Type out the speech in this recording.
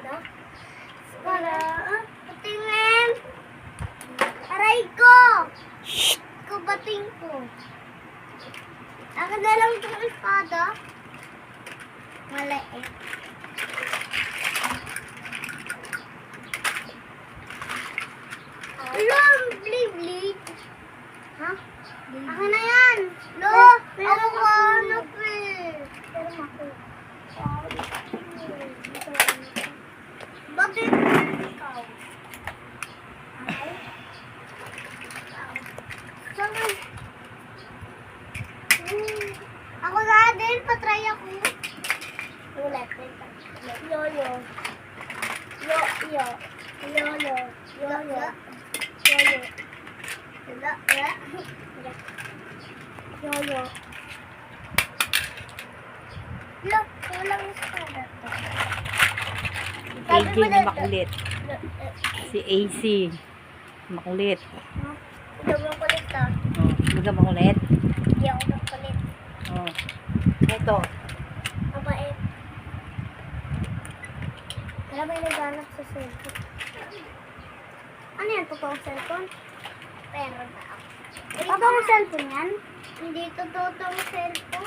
espada? Espada? Ah, patingin! Aray ko! Ko bating ko. Akin na lang itong espada. Maliit. Alam, blade Ha? Akin na yan. Lo, ako ka hanap eh. Pero ako. Bakit ikaw? Ay? Saan ka? Hmm. Ako na din, patry ako. Ulit. Yo-yo. Yo-yo. Yo-yo. Yo-yo. Yo-yo. Yo-yo. Look, walang espada to. AJ na makulit. Si AC. Makulit. Ito makulit to. Oh, hindi ka makulit? Hindi ako makulit. Oh. Ito. Mabait. Wala may naghanap sa cellphone. Ano yan? Totoong cellphone? Pero na ako. Totoong cellphone yan? Hindi totoong cellphone.